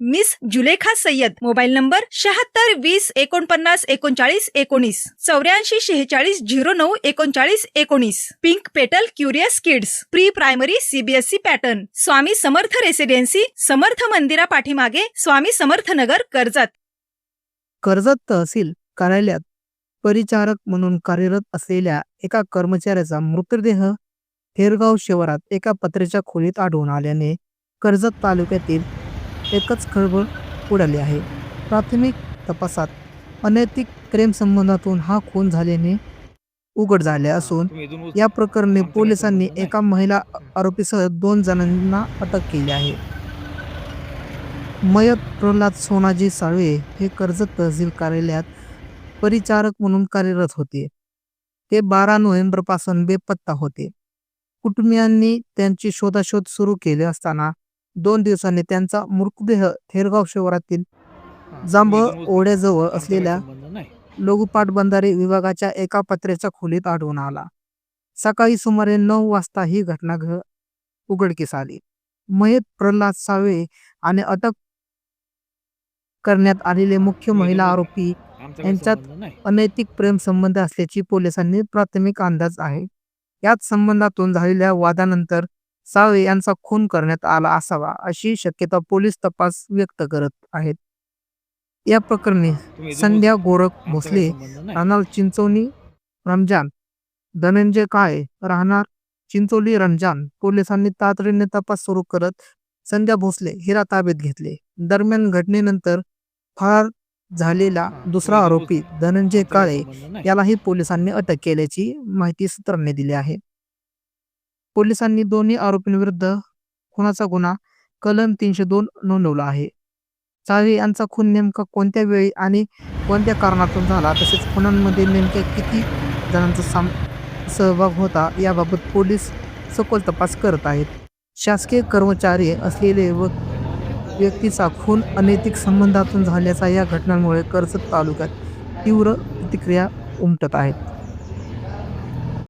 Miss Zulekha Sayyed. Mobile number शहात्तर वीस एकोणपन्नास एकोणचाळीस एकोणीस. चौऱ्याऐंशी शेहेचाळीस झिरो नऊ एकोणचाळीस एकोणीस. Pink petal curious kids. Pre primary CBSE pattern. Swami Samarth residency. Samarth मंदिरा पाठीमागे स्वामी समर्थ नगर कर्जत. कर्जत तहसील कार्यालयात परिचारक म्हणून कार्यरत असलेल्या एका कर्मचाऱ्याचा मृतदेह थेरगाव शिवारात एका पत्र्याच्या खोलीत आढळून आल्याने कर्जत तालुक्यातील एकच खळबळ उडाली आहे. प्राथमिक तपासात अनैतिक प्रेमसंबंधातून हा खून झाल्याने उघड झाले असून या प्रकरणी पोलिसांनी एका महिला आरोपीसह दोन जणांना अटक केली आहे. मयत प्रल्हाद सोनाजी साळवे हे कर्जत तहसील कार्यालयात परिचारक म्हणून कार्यरत होते. ते बारा नोव्हेंबरपासून बेपत्ता होते. कुटुंबियांनी त्यांची शोधाशोध सुरू केली असताना दोन दिवसांनी त्यांचा मृतदेह थेरगाव शिवारातील जांभळ ओढ्याजवळ असलेल्या लघुपाट बंधारे विभागाच्या एका पत्र्याच्या खोलीत आढळून आला. सकाळी सुमारे नऊ वाजता ही घटना घ उघडकीस आली. मयत प्रल्हाद साळवे आणि अटक करण्यात आलेले मुख्य महिला आरोपी यांच्यात अनैतिक प्रेम संबंध असल्याची पोलिसांनी प्राथमिक अंदाज आहे. याच संबंधातून झालेल्या वादानंतर साळवे यांचा खून करण्यात आला असावा अशी शक्यता पोलीस तपास व्यक्त करत आहेत. या प्रकरणी संध्या गोरख भोसले राहणार चिंचोली रमजान. धनंजय काळे राहणार चिंचोली रमजान. पोलिसांनी तातडीने तपास सुरू करत संध्या भोसले हिरा ताब्यात घेतले. दरम्यान घटनेनंतर फरार झालेला दुसरा आरोपी धनंजय काळे यालाही पोलिसांनी अटक केल्याची माहिती सूत्रांनी दिली आहे. पोलिसांनी दोन्ही आरोपींविरुद्ध खुनाचा गुन्हा कलम तीनशे दोन नोंदवला आहे. चाळवे यांचा खून नेमका कोणत्या वेळी आणि कोणत्या कारणातून झाला? तसेच खुनांमध्ये नेमक्या किती जणांचा साम सहभाग होता? याबाबत पोलीस सखोल तपास करत आहेत. शासकीय कर्मचारी असलेले व व्यक्तीचा खून अनैतिक संबंधातून झाल्याचा या घटनांमुळे कर्जत तालुक्यात तीव्र प्रतिक्रिया उमटत आहेत